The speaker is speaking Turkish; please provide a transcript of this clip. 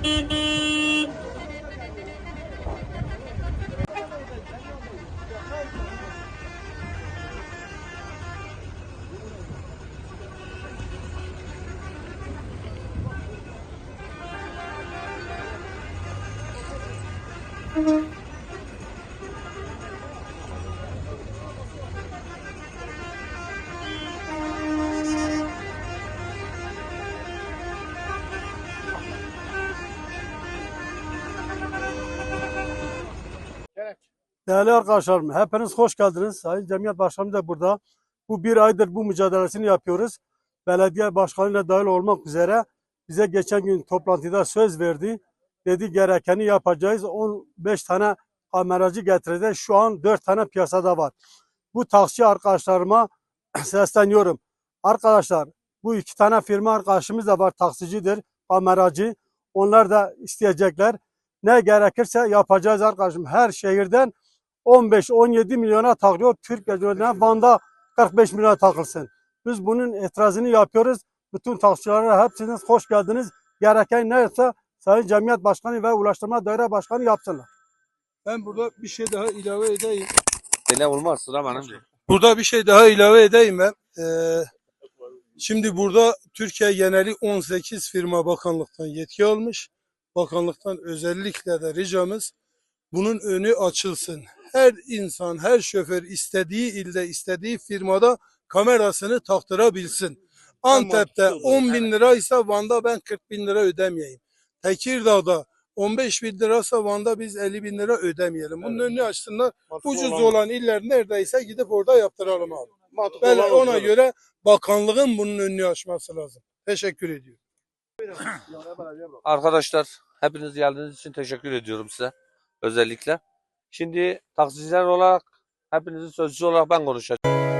Thank mm -hmm. Değerli arkadaşlarım, hepiniz hoş geldiniz. Sayın Cemiyet Başkanı da burada. Bu bir aydır bu mücadelesini yapıyoruz. Belediye başkanıyla dahil olmak üzere bize geçen gün toplantıda söz verdi. Dedi gerekeni yapacağız. 15 tane kameracı getireceğiz. Şu an 4 tane piyasada var. Bu taksi arkadaşlarıma sesleniyorum. Arkadaşlar bu iki tane firma arkadaşımız da var taksicidir, kameracı. Onlar da isteyecekler. Ne gerekirse yapacağız arkadaşım. Her şehirden 15-17 milyona takılıyor. Türkiye'de Van'da 45 milyona takılsın. Biz bunun itirazını yapıyoruz. Bütün taksicilere hepsiniz hoş geldiniz. Gereken neyse Sayın Cemiyet Başkanı ve Ulaştırma Daire Başkanı yapsınlar. Ben burada bir şey daha ilave edeyim. Dene olmaz sıra benim. Burada bir şey daha ilave edeyim ben. Ee, şimdi burada Türkiye geneli 18 firma bakanlıktan yetki almış. Bakanlıktan özellikle de ricamız bunun önü açılsın. Her insan, her şoför istediği ilde, istediği firmada kamerasını taktırabilsin. Antep'te 10 bin liraysa Van'da ben 40 bin lira ödemeyeyim. Tekirdağ'da 15 bin liraysa Van'da biz 50 bin lira ödemeyelim. Bunun önünü açsınlar. Ucuz olan iller neredeyse gidip orada yaptıralım abi. Böyle ona göre bakanlığın bunun önünü açması lazım. Teşekkür ediyorum. Arkadaşlar hepiniz geldiğiniz için teşekkür ediyorum size. Özellikle. Şimdi taksiciler olarak hepinizin sözcüsü olarak ben konuşacağım.